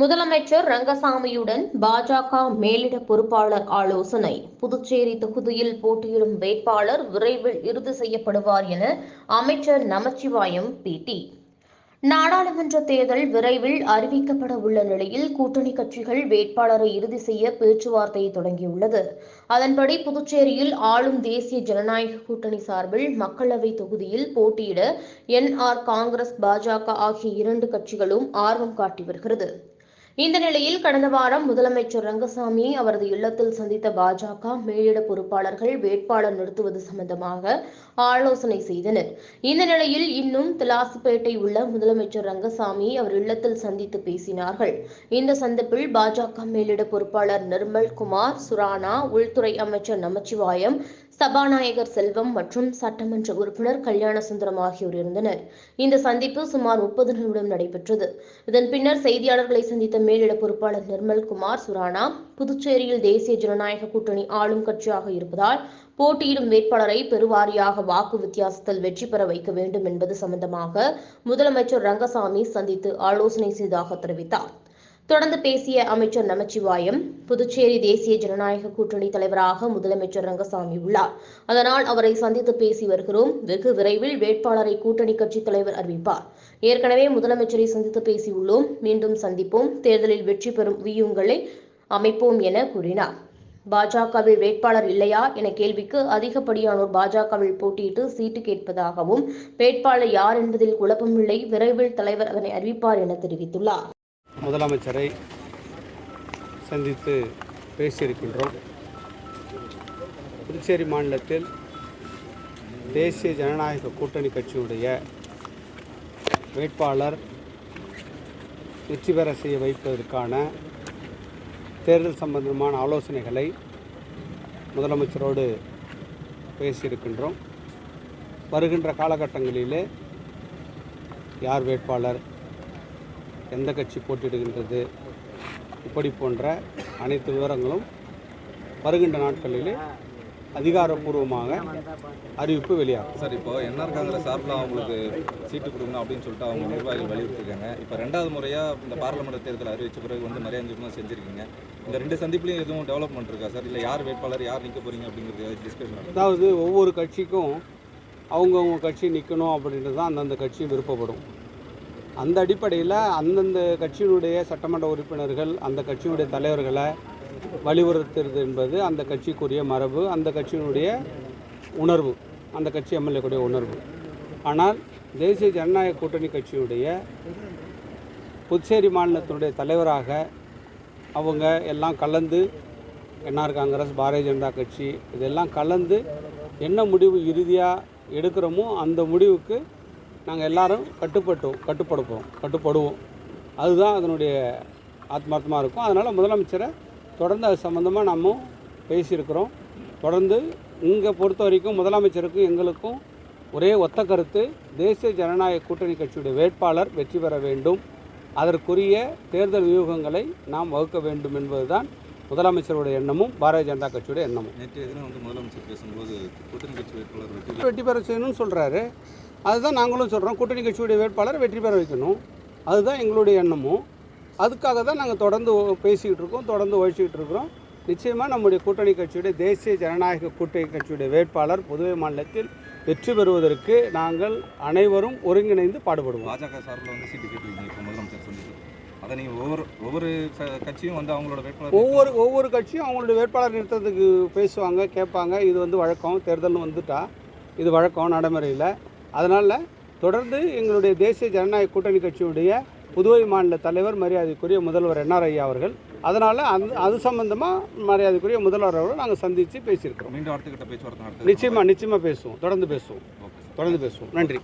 முதலமைச்சர் ரங்கசாமியுடன் பாஜக மேலிட பொறுப்பாளர் ஆலோசனை. புதுச்சேரி தொகுதியில் போட்டியிடும் வேட்பாளர் விரைவில் இறுதி செய்யப்படுவார் என அமைச்சர் நமச்சிவாயம் பேட்டி. நாடாளுமன்ற தேர்தல் விரைவில் அறிவிக்கப்பட உள்ள நிலையில் கூட்டணி கட்சிகள் வேட்பாளரை இறுதி செய்ய பேச்சுவார்த்தை தொடங்கியுள்ளது. அதன்படி புதுச்சேரியில் ஆளும் தேசிய ஜனநாயக கூட்டணி சார்பில் மக்களவை தொகுதியில் போட்டியிட என்ஆர் காங்கிரஸ் பாஜக ஆகிய இரண்டு கட்சிகளும் ஆர்வம் காட்டி வருகிறது. இந்த நிலையில் கடந்த வாரம் முதலமைச்சர் ரங்கசாமியை அவரது இல்லத்தில் சந்தித்த பாஜக மேலிட பொறுப்பாளர்கள் வேட்பாளர் நிறுத்துவது சம்பந்தமாக ஆலோசனை செய்தனர். இந்த நிலையில் இன்னும் திலாசுப்பேட்டை உள்ள முதலமைச்சர் ரங்கசாமியை அவர் இல்லத்தில் சந்தித்து பேசினார்கள். இந்த சந்திப்பில் பாஜக மேலிட பொறுப்பாளர் நிர்மல் குமார் சுரானா உள்துறை அமைச்சர் நமச்சிவாயம் சபாநாயகர் செல்வம் மற்றும் சட்டமன்ற உறுப்பினர் கல்யாணசுந்தரம் ஆகியோர் இருந்தனர். இந்த சந்திப்பு சுமார் முப்பது நிமிடம் நடைபெற்றது. இதன் பின்னர் செய்தியாளர்களை சந்தித்த மேலிட பொறுப்பாளர் நிர்மல்குமார் சுரானா புதுச்சேரியில் தேசிய ஜனநாயக கூட்டணி ஆளும் கட்சியாக இருப்பதால் போட்டியிடும் வேட்பாளரை பெருவாரியாக வாக்கு வித்தியாசத்தில் வெற்றி பெற வைக்க வேண்டும் என்பது சம்பந்தமாக முதலமைச்சர் ரங்கசாமி சந்தித்து ஆலோசனை செய்ததாக தெரிவித்தார். தொடர்ந்து பேசிய அமைச்சர் நமச்சிவாயம் புதுச்சேரி தேசிய ஜனநாயக கூட்டணி தலைவராக முதலமைச்சர் ரங்கசாமி உள்ளார். அதனால் அவரை சந்தித்து பேசி வருகிறோம். வெகு விரைவில் வேட்பாளரை கூட்டணி கட்சி தலைவர் அறிவிப்பார். ஏற்கனவே முதலமைச்சரை சந்தித்து பேசியுள்ளோம். மீண்டும் சந்திப்போம். தேர்தலில் வெற்றி பெறும் வியூங்களை அமைப்போம் என கூறினார். பாஜகவில் வேட்பாளர் இல்லையா என கேள்விக்கு அதிகப்படியானோர் பாஜகவில் போட்டியிட்டு சீட்டு கேட்பதாகவும் வேட்பாளர் யார் என்பதில் குழப்பமில்லை. விரைவில் தலைவர் அதனை அறிவிப்பார் என தெரிவித்துள்ளார். முதலமைச்சரை சந்தித்து பேசியிருக்கின்றோம். புதுச்சேரி மாநிலத்தில் தேசிய ஜனநாயக கூட்டணி கட்சியுடைய வேட்பாளர் வெற்றி பெற செய்ய வைப்பதற்கான தேர்தல் சம்பந்தமான ஆலோசனைகளை முதலமைச்சரோடு பேசியிருக்கின்றோம். வருகின்ற காலகட்டங்களிலே யார் வேட்பாளர் எந்த கட்சி போட்டியிடுகின்றது? இப்படி போன்ற அனைத்து விவரங்களும் வருகின்ற நாட்களிலே அதிகாரப்பூர்வமாக அறிவிப்பு வெளியாகும். சார் இப்போ என்ஆர் காங்கிரஸ் சார்பில் அவங்களுக்கு சீட்டு கொடுக்கணும் அப்படின்னு சொல்லிட்டு அவங்க நிர்வாகிகள் வலியுறுத்திருக்காங்க இப்போ ரெண்டாவது முறையாக இந்த பார்லமெண்ட் தேர்தல் அறிவிச்ச பிறகு வந்து மரியாதை செஞ்சிருக்கீங்க. இந்த ரெண்டு சந்திப்புலையும் எதுவும் டெவலப்மெண்ட் இருக்கா சார்? இல்லை யார் வேட்பாளர் யார் நிற்க போறீங்க அப்படிங்கிறது டிஸ்கஷன் அதாவது ஒவ்வொரு கட்சிக்கும் அவங்கவுங்க கட்சி நிற்கணும் அப்படின்றது தான் அந்தந்த கட்சி விருப்பப்படும். அந்த அடிப்படையில் அந்தந்த கட்சியினுடைய சட்டமன்ற உறுப்பினர்கள் அந்த கட்சியினுடைய தலைவர்களை வலியுறுத்துறது என்பது அந்த கட்சிக்குரிய மரபு அந்த கட்சியினுடைய உணர்வு அந்த கட்சி எம்எல்ஏக்குடைய உணர்வு. ஆனால் தேசிய ஜனநாயக கூட்டணி கட்சியுடைய புதுச்சேரி மாநிலத்தினுடைய தலைவராக அவங்க எல்லாம் கலந்து என்ஆர் காங்கிரஸ் பாரதிய ஜனதா கட்சி இதெல்லாம் கலந்து என்ன முடிவு இறுதியாக எடுக்கிறோமோ அந்த முடிவுக்கு நாங்கள் எல்லாரும் கட்டுப்பட்டோம் கட்டுப்படுப்போம் கட்டுப்படுவோம். அதுதான் அதனுடைய ஆத்மார்த்தமாக இருக்கும். அதனால் முதலமைச்சரை தொடர்ந்து அது சம்மந்தமாக நம்ம பேசியிருக்கிறோம். தொடர்ந்து இங்கே பொறுத்த வரைக்கும் முதலமைச்சருக்கும் எங்களுக்கும் ஒரே ஒத்த கருத்து தேசிய ஜனநாயக கூட்டணி கட்சியுடைய வேட்பாளர் வெற்றி பெற வேண்டும். அதற்குரிய தேர்தல் வியூகங்களை நாம் வகுக்க வேண்டும் என்பதுதான் முதலமைச்சருடைய எண்ணமும் பாரதிய ஜனதா கட்சியுடைய எண்ணமும். நேற்று வந்து முதலமைச்சர் பேசும்போது கூட்டணி கட்சி வேட்பாளர் வெற்றி பெற செய்யணும்னு சொல்கிறாரு அதுதான் நாங்களும் சொல்கிறோம் கூட்டணி கட்சியுடைய வேட்பாளர் வெற்றி பெற வைக்கணும். அதுதான் எங்களுடைய எண்ணமும். அதுக்காக தான் நாங்கள் தொடர்ந்து பேசிக்கிட்டு இருக்கோம் தொடர்ந்து உழைச்சிக்கிட்டு இருக்கிறோம். நிச்சயமாக நம்முடைய கூட்டணி கட்சியுடைய தேசிய ஜனநாயக கூட்டணி கட்சியுடைய வேட்பாளர் புதுவை மாநிலத்தில் வெற்றி பெறுவதற்கு நாங்கள் அனைவரும் ஒருங்கிணைந்து பாடுபடுவோம். பாஜக சார்பில் வந்து சீட்டு கேட்டிருக்கீங்க இப்போ முதலமைச்சர் சந்திப்பு அதை நீங்கள் ஒவ்வொரு ஒவ்வொரு கட்சியும் வந்து அவங்களோட வேட்பாளர் ஒவ்வொரு ஒவ்வொரு கட்சியும் அவங்களுடைய வேட்பாளர் நிறுத்தத்துக்கு பேசுவாங்க கேட்பாங்க. இது வந்து வழக்கம். தேர்தல்னு வந்துட்டா இது வழக்கம் நடைமுறையில். அதனால் தொடர்ந்து எங்களுடைய தேசிய ஜனநாயக கூட்டணி கட்சியுடைய புதுவை மாநில தலைவர் மரியாதைக்குரிய முதல்வர் என்ஆர் ஐயா அவர்கள் அதனால் அந்த அது சம்பந்தமாக மரியாதைக்குரிய முதல்வர் அவர்கள் நாங்கள் சந்தித்து பேசியிருக்கிறோம். மீண்டும் அடுத்த கட்ட பேச்சுவார்த்தை நடத்துறது நிச்சயமாக நிச்சயமாக பேசுவோம். தொடர்ந்து பேசுவோம். தொடர்ந்து பேசுவோம். நன்றி.